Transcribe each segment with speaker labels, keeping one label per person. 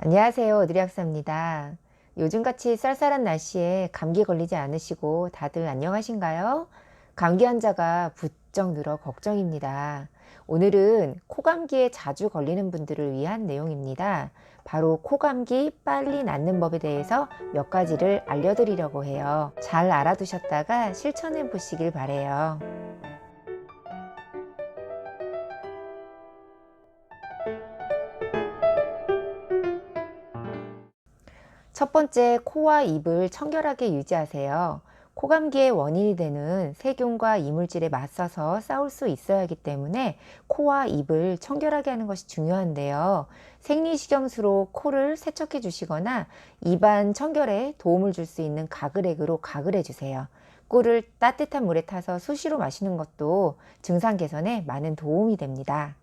Speaker 1: 안녕하세요. 오드리 학사입니다. 요즘같이 쌀쌀한 날씨에 감기 걸리지 않으시고 다들 안녕하신가요? 감기 환자가 부쩍 늘어 걱정입니다. 오늘은 코감기에 자주 걸리는 분들을 위한 내용입니다. 바로 코감기 빨리 낫는 법에 대해서 몇 가지를 알려드리려고 해요. 잘 알아두셨다가 실천해 보시길 바래요. 첫 번째, 코와 입을 청결하게 유지하세요. 코감기의 원인이 되는 세균과 이물질에 맞서서 싸울 수 있어야 하기 때문에 코와 입을 청결하게 하는 것이 중요한데요. 생리식염수로 코를 세척해 주시거나 입안 청결에 도움을 줄 수 있는 가글액으로 가글해 주세요. 꿀을 따뜻한 물에 타서 수시로 마시는 것도 증상 개선에 많은 도움이 됩니다.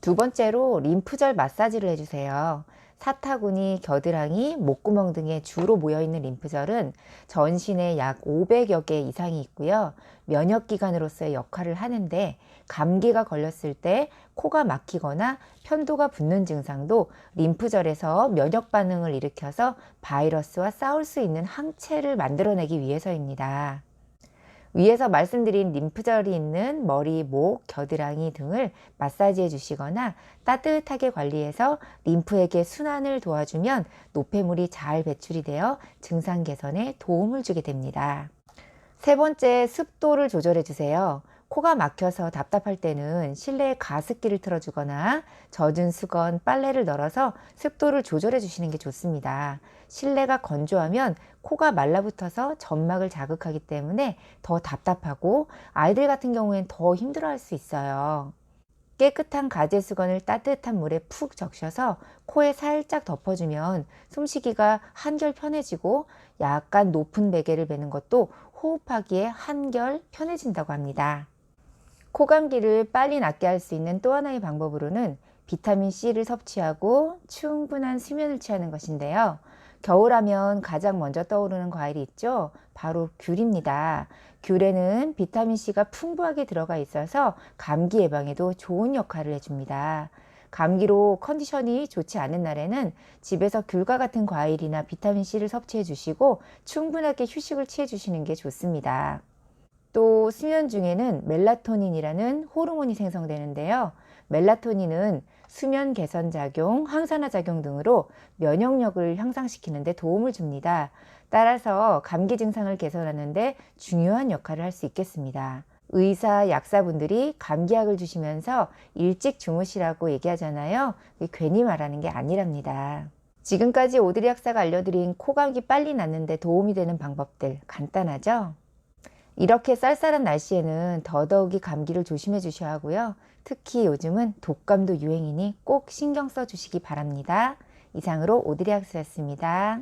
Speaker 1: 두 번째로 림프절 마사지를 해주세요. 사타구니, 겨드랑이, 목구멍 등에 주로 모여있는 림프절은 전신에 약 500여 개 이상이 있고요. 면역기관으로서의 역할을 하는데 감기가 걸렸을 때 코가 막히거나 편도가 붓는 증상도 림프절에서 면역 반응을 일으켜서 바이러스와 싸울 수 있는 항체를 만들어내기 위해서입니다. 위에서 말씀드린 림프절이 있는 머리, 목, 겨드랑이 등을 마사지해 주시거나 따뜻하게 관리해서 림프에게 순환을 도와주면 노폐물이 잘 배출이 되어 증상 개선에 도움을 주게 됩니다. 세 번째, 습도를 조절해 주세요. 코가 막혀서 답답할 때는 실내에 가습기를 틀어주거나 젖은 수건, 빨래를 널어서 습도를 조절해 주시는 게 좋습니다. 실내가 건조하면 코가 말라붙어서 점막을 자극하기 때문에 더 답답하고 아이들 같은 경우엔 더 힘들어 할 수 있어요. 깨끗한 가재 수건을 따뜻한 물에 푹 적셔서 코에 살짝 덮어주면 숨쉬기가 한결 편해지고 약간 높은 베개를 베는 것도 호흡하기에 한결 편해진다고 합니다. 코감기를 빨리 낫게 할 수 있는 또 하나의 방법으로는 비타민 C를 섭취하고 충분한 수면을 취하는 것인데요. 겨울하면 가장 먼저 떠오르는 과일이 있죠. 바로 귤입니다. 귤에는 비타민 C가 풍부하게 들어가 있어서 감기 예방에도 좋은 역할을 해줍니다. 감기로 컨디션이 좋지 않은 날에는 집에서 귤과 같은 과일이나 비타민 C를 섭취해 주시고 충분하게 휴식을 취해 주시는 게 좋습니다. 또 수면 중에는 멜라토닌이라는 호르몬이 생성되는데요. 멜라토닌은 수면 개선 작용, 항산화 작용 등으로 면역력을 향상시키는 데 도움을 줍니다. 따라서 감기 증상을 개선하는 데 중요한 역할을 할 수 있겠습니다. 의사, 약사분들이 감기약을 주시면서 일찍 주무시라고 얘기하잖아요. 괜히 말하는 게 아니랍니다. 지금까지 오드리 약사가 알려드린 코감기 빨리 낫는데 도움이 되는 방법들 간단하죠? 이렇게 쌀쌀한 날씨에는 더더욱이 감기를 조심해 주셔야 하고요. 특히 요즘은 독감도 유행이니 꼭 신경 써 주시기 바랍니다. 이상으로 오드리 학스였습니다.